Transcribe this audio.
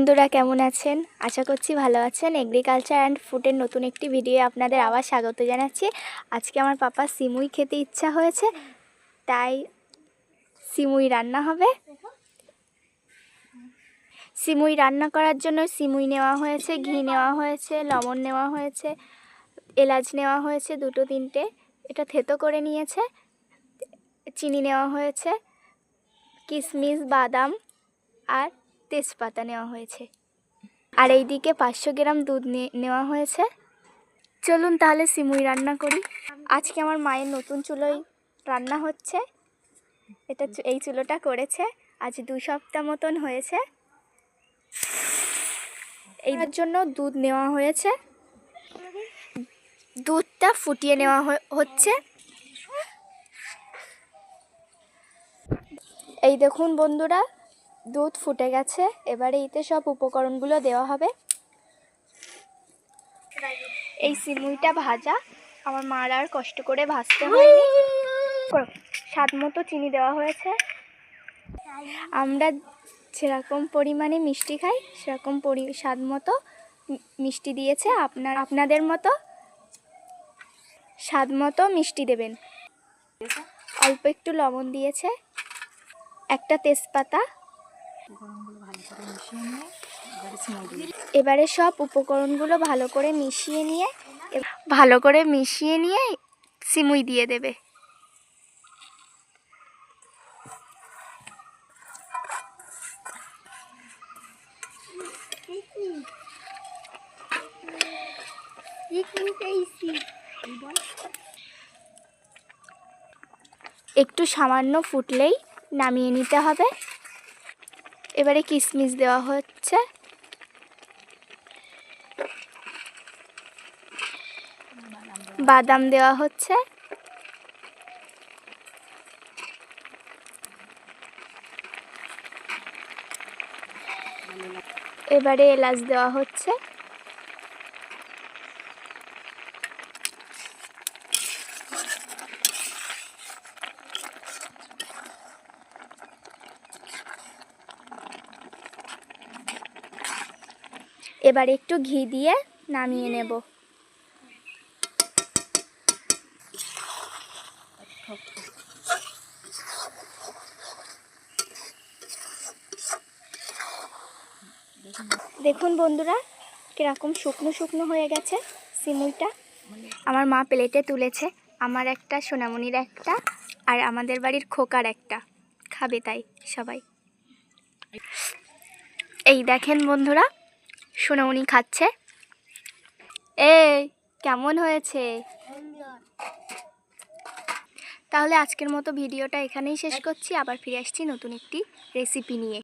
বন্ধুরা কেমন আছেন? আশা করছি ভালো আছেন। এগ্রিকালচার অ্যান্ড ফুডের নতুন একটি ভিডিও আপনাদের আবার স্বাগত জানাচ্ছি। আজকে আমার পাপা সিমুই খেতে ইচ্ছা হয়েছে, তাই সিমুই রান্না হবে। সিমুই রান্না করার জন্য সিমুই নেওয়া হয়েছে, ঘি নেওয়া হয়েছে, লবণ নেওয়া হয়েছে, এলাচ নেওয়া হয়েছে, দুটো তিনটে। এটা থেতো করে নিয়েছে, চিনি নেওয়া হয়েছে কিশমিশ বাদাম আর তেজপাতা নেওয়া হয়েছে। আর এইদিকে পাঁচশো গ্রাম দুধ নেওয়া হয়েছে। চলুন তাহলে সিমুই রান্না করি। আজকে আমার মায়ের নতুন চুলোয় রান্না হচ্ছে। এটা এই চুলোটা করেছে। আজ দু সপ্তাহ মতন হয়েছে। এইটার জন্য দুধ নেওয়া হয়েছে। দুধটা ফুটিয়ে নেওয়া হচ্ছে। এই দেখুন বন্ধুরা দুধ ফুটে গেছে। এবারে এতে সব উপকরণগুলো দেওয়া হবে। এই সিমুইটা ভাজা। আমার মার আর কষ্ট করে ভাজতে হয়নি। স্বাদ মতো চিনি দেওয়া হয়েছে। আমরা যেরকম পরিমাণে মিষ্টি খাই, সেরকম পরি স্বাদ মতো মিষ্টি দিয়েছে আপনার আপনাদের মতো স্বাদ মতো মিষ্টি দেবেন। অল্প একটু লবণ দিয়েছে। একটা তেজপাতা। এবারে সব উপকরণগুলো ভালো করে মিশিয়ে নিয়ে, ভালো করে মিশিয়ে নিয়ে সিমুই দিয়ে দেবে। একটু সামান্য ফুটলেই নামিয়ে নিতে হবে। এবারে কিসমিস দেওয়া হচ্ছে। বাদাম দেওয়া হচ্ছে। এবারে এলাচ দেওয়া হচ্ছে। এবার একটু ঘি দিয়ে নামিয়ে নেব। দেখুন বন্ধুরা, কীরকম শুকনো শুকনো হয়ে গেছে সিমুইটা। আমার মা প্লেটে তুলেছে, আমার একটা, সোনামণির একটা, আর আমাদের বাড়ির খোকার একটা। খাবে তাই সবাই। এই দেখেন বন্ধুরা সোনামণি খাচ্ছে। এই, কেমন হয়েছে? তাহলে আজকের মতো ভিডিওটা এখানেই শেষ করছি। আবার ফিরে আসছি নতুন একটি রেসিপি নিয়ে।